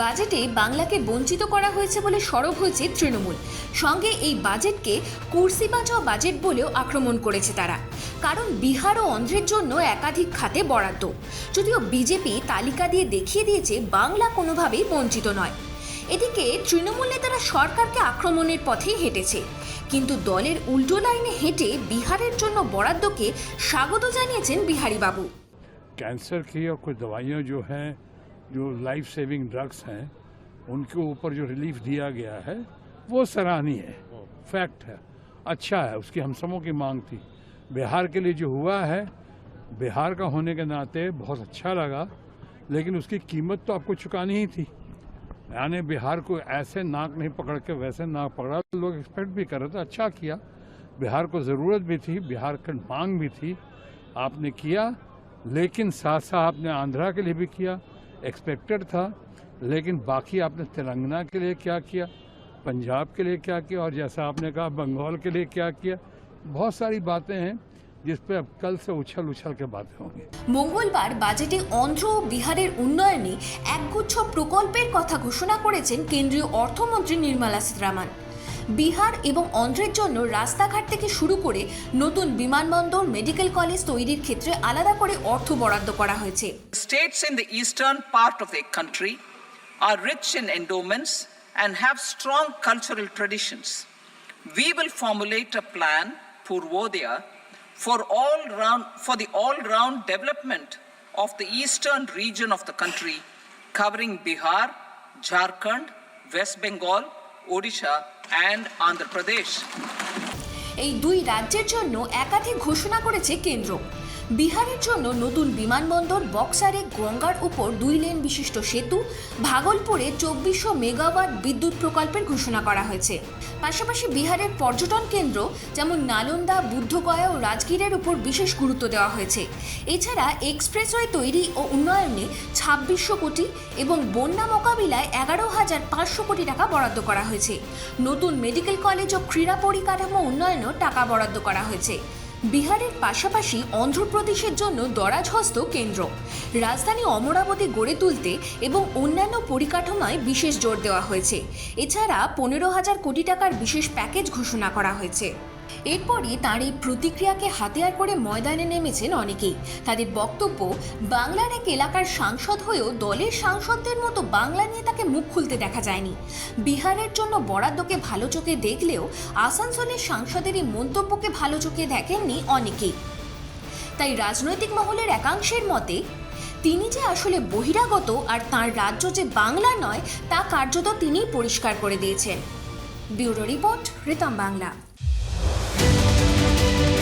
বাজেটে বাংলাকে বঞ্চিত করা হয়েছে বলে সরব হয়েছে তৃণমূল। সঙ্গে এই বাজেটকে কুর্সি বাঁচাও বাজেট বলেও আক্রমণ করেছে তারা। কারণ বিহার ও অন্ধ্রের জন্য একাধিক খাতে বরাদ্দ। যদিও বিজেপি তালিকা দিয়ে দেখিয়ে দিয়েছে বাংলা কোনোভাবেই বঞ্চিত নয়। এদিকে তৃণমূল নেতারা সরকারকে আক্রমণের পথেই হেঁটেছে। কিন্তু দলের উল্টো লাইনে হেঁটে বিহারের জন্য বরাদ্দকে স্বাগত জানিয়েছেন বিহারি বাবু ক্যান্সার কি দবাইও যো হ্যাঁ जो लाइफ सेविंग ड्रग्स हैं, उनके ऊपर जो रिलीफ दिया गया है, वो सराहनीय है फैक्ट है। अच्छा है, उसकी हम सबों की मांग थी। बिहार के लिए जो हुआ है, बिहार का होने के नाते बहुत अच्छा लगा, लेकिन उसकी कीमत तो आपको चुकानी ही थी। यानी बिहार को ऐसे नाक नहीं पकड़ के वैसे नाक पकड़ा, लोग एक्सपेक्ट भी कर रहे थे अच्छा किया। बिहार को ज़रूरत भी थी, बिहार की मांग भी थी। आपने किया, लेकिन साथ साथ आपने आंध्रा के लिए भी किया। एक्सपेक्टेड था लेकिन बाकी आपने तेलंगाना के लिए क्या किया पंजाब के लिए क्या किया और जैसा आपने कहा बंगाल के लिए क्या किया बहुत सारी बातें हैं जिस पे अब कल से उछल उछल के बातें होंगी মঙ্গলবার বাজেটে অন্ধ্র ও বিহারের উন্নয়নে একগুচ্ছ প্রকল্পের কথা ঘোষণা করেছেন কেন্দ্রীয় অর্থমন্ত্রী নির্মলা সীতারামন বিহার এবং অন্ধ্রের জন্য রাস্তাঘাট থেকে শুরু করে নতুন বিমানবন্দর মেডিকেল কলেজ তৈরির ক্ষেত্রে আলাদা করে অর্থ বরাদ্দ করা হয়েছে। States in the eastern part of the country are rich in endowments and have strong cultural traditions we will formulate a plan for Odia for all round for the all development of the eastern region of the country covering Bihar Jharkhand West Bengal Odisha, and Andhra Pradesh. এই দুই রাজ্যের জন্য একাধিক ঘোষণা করেছে কেন্দ্র। বিহারের জন্য নতুন বিমানবন্দর, বক্সারে গঙ্গার উপর দুই লেন বিশিষ্ট সেতু, ভাগলপুরে চব্বিশশো মেগাওয়াট বিদ্যুৎ প্রকল্পের ঘোষণা করা হয়েছে। পাশাপাশি বিহারের পর্যটন কেন্দ্র, যেমন নালন্দা, বুদ্ধগয়া ও রাজগীরের উপর বিশেষ গুরুত্ব দেওয়া হয়েছে। এছাড়া এক্সপ্রেসওয়ে তৈরি ও উন্নয়নে ছাব্বিশশো কোটি এবং বন্যা মোকাবিলায় এগারো হাজার পাঁচশো কোটি টাকা বরাদ্দ করা হয়েছে। নতুন মেডিকেল কলেজ ও ক্রীড়া পরিকাঠামো উন্নয়নেও টাকা বরাদ্দ করা হয়েছে। বিহারের পাশাপাশি অন্ধ্রপ্রদেশের জন্য দরাজহস্ত কেন্দ্র। রাজধানী অমরাবতী গড়ে তুলতে এবং অন্যান্য পরিকাঠামোয় বিশেষ জোর দেওয়া হয়েছে। এছাড়া পনেরো হাজার কোটি টাকার বিশেষ প্যাকেজ ঘোষণা করা হয়েছে। এরপরই তাঁর এই প্রতিক্রিয়াকে হাতিয়ার করে ময়দানে নেমেছেন অনেকেই। তাদের বক্তব্য, বাংলার এক এলাকার সাংসদ হয়েও দলের সাংসদদের মতো বাংলা নিয়ে তাকে মুখ খুলতে দেখা যায়নি। বিহারের জন্য বরাদ্দকে ভালো চোখে দেখলেও আসানসোলের সাংসদের এই মন্তব্যকে ভালো চোখে দেখেননি অনেকেই। তাই রাজনৈতিক মহলের একাংশের মতে, তিনি যে আসলে বহিরাগত আর তার রাজ্য যে বাংলা নয়, তা কার্যত তিনিই পরিষ্কার করে দিয়েছেন। Bureau report, Ritam Bangla. Bye.